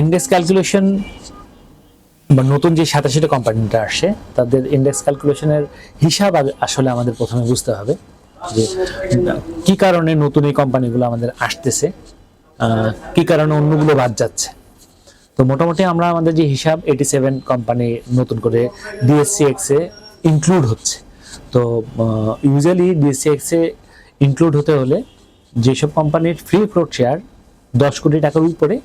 Index calculation বা নতুন যে সাতাশিটা কোম্পানিটা আসে, তাদের ইন্ডেক্স ক্যালকুলেশনের হিসাব আসলে আমাদের প্রথমে বুঝতে হবে যে কি কারণে নতুন এই কোম্পানিগুলো আমাদের আসতেছে কি কারণে অন্যগুলো বাদ যাচ্ছে। তো মোটামুটি আমরা আমাদের যে হিসাব এইটি সেভেন কোম্পানি নতুন করে ডিএসসি এক্সে ইনক্লুড হচ্ছে। তো ইউজুয়ালি ডিএসসি এক্সে ইনক্লুড হতে হলে যেসব কোম্পানির ফ্রি ফ্লোট শেয়ার দশ কোটি টাকার উপরে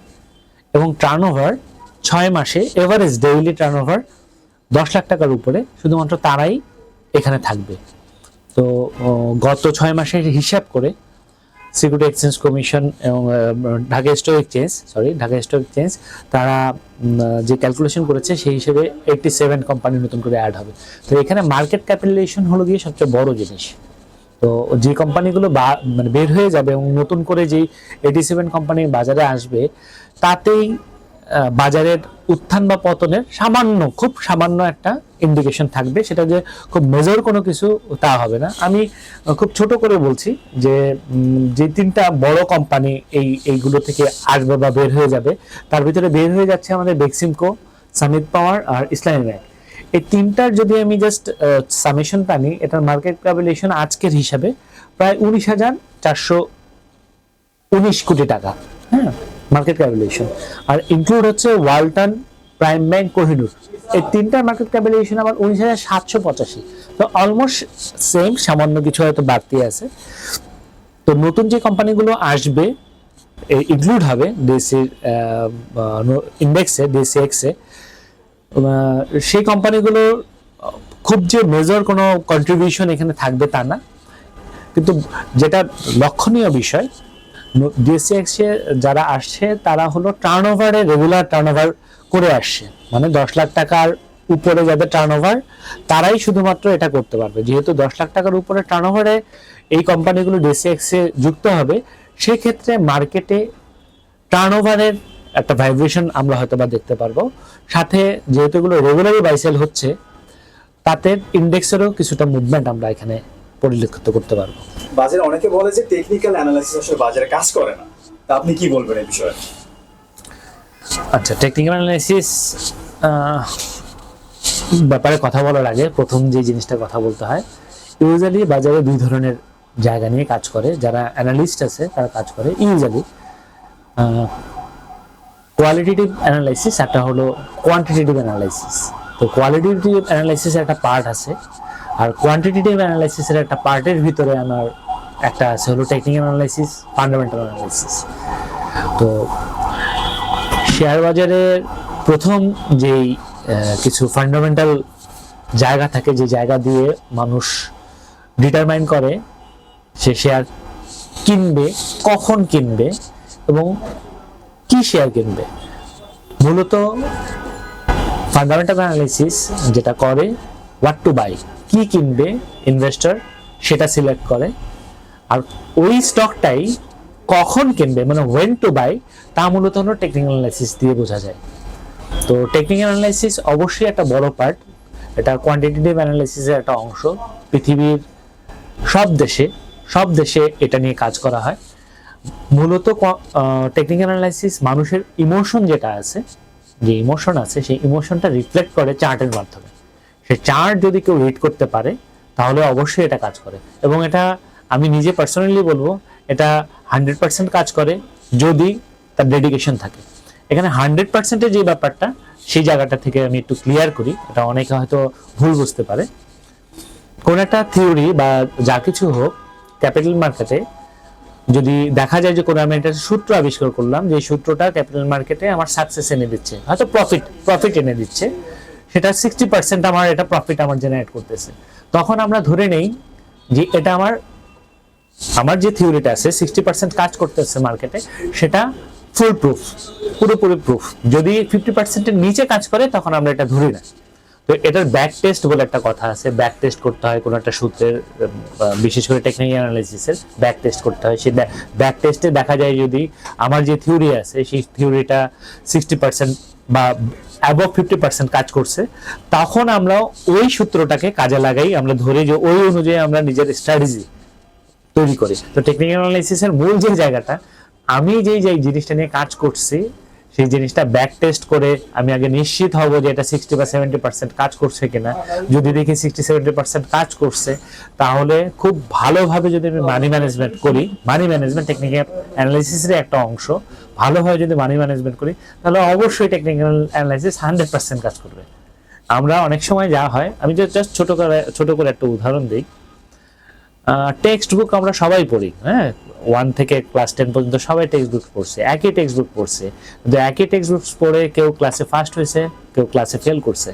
এবং টার্ন ওভার ছয় মাসে এভারেজ ডেইলি টার্ন ওভার দশ লাখ টাকার উপরে, শুধুমাত্র তারাই এখানে থাকবে। তো গত ছয় মাসের হিসাব করে সিকিউরিটি এক্সচেঞ্জ কমিশন এবং Dhaka stock exchange sorry Dhaka stock exchange তারা যে ক্যালকুলেশন করেছে, সেই হিসেবে এইটটি সেভেন কোম্পানি নতুন করে অ্যাড হবে। তো এখানে মার্কেট ক্যাপিটালাইজেশন হলো গিয়ে সবচেয়ে বড় জিনিস। তো যে কোম্পানিগুলো মানে বের হয়ে যাবে এবং নতুন করে যেই এইটি সেভেন কোম্পানি বাজারে আসবে, তাতেই বাজারের উত্থান বা পতনের সামান্য, খুব সামান্য একটা ইন্ডিকেশন থাকবে। সেটা যে খুব মেজর কোনো কিছু তা হবে না। আমি খুব ছোট করে বলছি যে যে তিনটা বড় কোম্পানি এই, এইগুলো থেকে আসবে বা বের হয়ে যাবে, তার ভিতরে বের হয়ে যাচ্ছে আমাদের বেক্সিমকো সামিত পাওয়ার আর ইসলামী ব্যাংক এই তিনটার যদি আমি জাস্ট সামেশন টানি, এটার মার্কেট ক্যাপিটালাইজেশন আজকের হিসাবে প্রায় উনিশ হাজার চারশো উনিশ কোটি টাকা। হ্যাঁ মার্কেট ক্যাপিটালাইজেশন আর ইনক্লুড হচ্ছে ওয়ালটন, প্রাইম ব্যাংক, কোহিনুর। এই তিনটার মার্কেট ক্যাপিটালাইজেশন আবার উনিশ হাজার সাতশো পঁচাশি। তো অলমোস্ট সেম সামান্য কিছু হয়তো বাড়তি আছে। তো নতুন যে কোম্পানিগুলো আসবে ইনক্লুড হবে ডিএসসির ইন্ডেক্সে ডিএসসি এক্সে সেই কোম্পানিগুলোর খুব যে মেজর কোনো কন্ট্রিবিউশন এখানে থাকবে তা না। কিন্তু যেটা লক্ষণীয় বিষয় ডিএসসি এক্সে যারা আসছে, তারা হলো টার্ন ওভারে রেগুলার টার্ন ওভার করে আসছে। মানে দশ লাখ টাকার উপরে যাদের টার্ন ওভার তারাই শুধুমাত্র এটা করতে পারবে। যেহেতু দশ লাখ টাকার উপরে টার্ন ওভারে এই কোম্পানিগুলো ডিএসসি এক্সে যুক্ত হবে, সেক্ষেত্রে মার্কেটে টার্ন ওভারের একটা ভাইব্রেশন আমরা হয়তো বা দেখতে পারব। সাথে যেহেতু এগুলো রেগুলারই বাইসেল হচ্ছে তাতে ইন্ডেক্সেরও কিছুটা মুভমেন্ট আমরা এখানে পরিলক্ষিত করতে পারব। বাজারে অনেকে বলে যে টেকনিক্যাল অ্যানালাইসিস আসলে বাজারে কাজ করে না। তা আপনি কি বলবেন এই বিষয়ে? আচ্ছা টেকনিক্যাল অ্যানালাইসিস ব্যাপারে কথা বলার আগে প্রথম যে জিনিসটা কথা বলতে হয় ইউজুয়ালি বাজারে দুই ধরনের জায়গা নিয়ে কাজ করে। যারা অ্যানালিস্ট আছে তারা কাজ করে। ইউজুয়ালি কোয়ালিটেটিভ অ্যানালাইসিস একটা হলো কোয়ান্টিটেটিভ অ্যানালাইসিস তো কোয়ালিটেটিভ অ্যানালাইসিসের একটা পার্ট আছে, আর কোয়ান্টিটেটিভ অ্যানালাইসিসের একটা পার্টের ভিতরে আমার একটা আছে হলো টেকনিক্যাল অ্যানালাইসিস ফান্ডামেন্টাল অ্যানালাইসিস তো শেয়ার বাজারের প্রথম যেই কিছু ফান্ডামেন্টাল জায়গা থাকে, যে জায়গা দিয়ে মানুষ ডিটারমাইন করে, সে শেয়ার কিনবে, কখন কিনবে, এবং কি শেয়ার কিনবে? মূলত ফান্ডামেন্টাল অ্যানালিসিস যেটা করে হোয়াট টু বাই কি কিনবে ইনভেস্টর সেটা সিলেক্ট করে। আর ওই স্টকটাই কখন কিনবে মানে ওয়েন টু বাই তা মূলত হলো টেকনিক্যাল অ্যানালাইসিস দিয়ে বোঝা যায়। তো টেকনিক্যাল অ্যানালাইসিস অবশ্যই একটা বড় পার্ট এটা কোয়ান্টিটেটিভ অ্যানালাইসিসের একটা অংশ। পৃথিবীর সব দেশে সব দেশে এটা নিয়ে কাজ করা হয়। মূলত টেকনিক্যাল অ্যানালাইসিস মানুষের ইমোশন যেটা আছে, যে ইমোশন আছে, সেই ইমোশনটা রিফ্লেক্ট করে চার্টের মাধ্যমে। সে চার্ট যদি কেউ রিড করতে পারে, তাহলে অবশ্যই এটা কাজ করে। এবং এটা আমি নিজে পার্সোনালি বলব, এটা হান্ড্রেড পার্সেন্ট কাজ করে যদি তার ডেডিকেশন থাকে। এখানে হান্ড্রেড পার্সেন্টের যে ব্যাপারটা, সেই জায়গাটা থেকে আমি একটু ক্লিয়ার করি, এটা অনেকে হয়তো ভুল বুঝতে পারে। কোন একটা থিওরি বা যা কিছু হোক ক্যাপিটাল মার্কেটে যদি দেখা যায় যে কোনো আমি একটা সূত্র আবিষ্কার করলাম যে সূত্রটা ক্যাপিটাল মার্কেটে আমার সাকসেস এনে দিচ্ছে, হয়তো প্রফিট প্রফিট এনে দিচ্ছে, সেটা সিক্সটি পার্সেন্ট আমার এটা প্রফিট আমার জেনারেট করতেছে। তখন আমরা ধরে নেই যে এটা আমার আমার যে থিওরিটা আছে সিক্সটি পার্সেন্ট কাজ করতেছে মার্কেটে সেটা ফুল প্রুফ পুরোপুরি প্রুফ যদি ফিফটি পার্সেন্টের নিচে কাজ করে, তখন আমরা এটা ধরি না। তো এটার ব্যাক টেস্ট বলে একটা কথা আছে। ব্যাক টেস্ট করতে হয় কোনো একটা সূত্রের বিশেষ করে টেকনিক্যাল অ্যানালাইসিসের ব্যাক টেস্ট করতে হয়। সেই ব্যাক টেস্টে দেখা যায় যদি আমার যে থিওরি আছে, সেই থিওরিটা সিক্সটি পার্সেন্ট বা অ্যাবভ ফিফটি পার্সেন্ট কাজ করছে, তখন আমরা ওই সূত্রটাকে কাজে লাগাই, আমরা ধরে যে ওই অনুযায়ী আমরা নিজের স্ট্র্যাটেজি তৈরি করি। তো টেকনিক্যাল অ্যানালাইসিসের মূল যে জায়গাটা, আমি যেই যে জিনিসটা নিয়ে কাজ করছি সেই জিনিসটা ব্যাক টেস্ট করে আমি আগে নিশ্চিত হব যে এটা সিক্সটি বা সেভেন্টি পার্সেন্ট কাজ করছে কিনা। যদি দেখি সিক্সটি সেভেন্টি পার্সেন্ট কাজ করছে, তাহলে খুব ভালোভাবে যদি আমি মানি ম্যানেজমেন্ট করি মানি ম্যানেজমেন্ট টেকনিক্যাল অ্যানালাইসিসের একটা অংশ, ভালোভাবে যদি মানি ম্যানেজমেন্ট করি, তাহলে অবশ্যই টেকনিক্যাল অ্যানালাইসিস হান্ড্রেড পার্সেন্ট কাজ করবে। আমরা অনেক সময় যা হয়, আমি জাস্ট ছোট করে, ছোটো করে একটা উদাহরণ দিই। টেক্সট বুক আমরা সবাই পড়ি হ্যাঁ? ওয়ান থেকে ক্লাস টেন পর্যন্ত সবাই টেক্সট বুক পড়ছে, একই টেক্সট বুক পড়ছে। কিন্তু একই টেক্সট বুক পড়ে কেউ ক্লাসে ফার্স্ট হয়েছে, কেউ ক্লাসে ফেল করছে।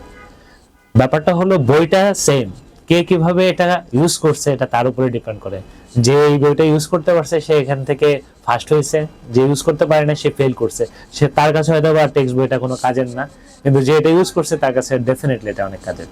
ব্যাপারটা হলো বইটা সেম কে কীভাবে এটা ইউজ করছে এটা তার উপরে ডিপেন্ড করে। যে এই বইটা ইউজ করতে পারছে, সে এখান থেকে ফার্স্ট হয়েছে, যে ইউজ করতে পারে না, সে ফেল করছে। সে তার কাছে হয়তো বা টেক্সট বইটা কোনো কাজের না, কিন্তু যে এটা ইউজ করছে তার কাছে ডেফিনেটলি এটা অনেক কাজের।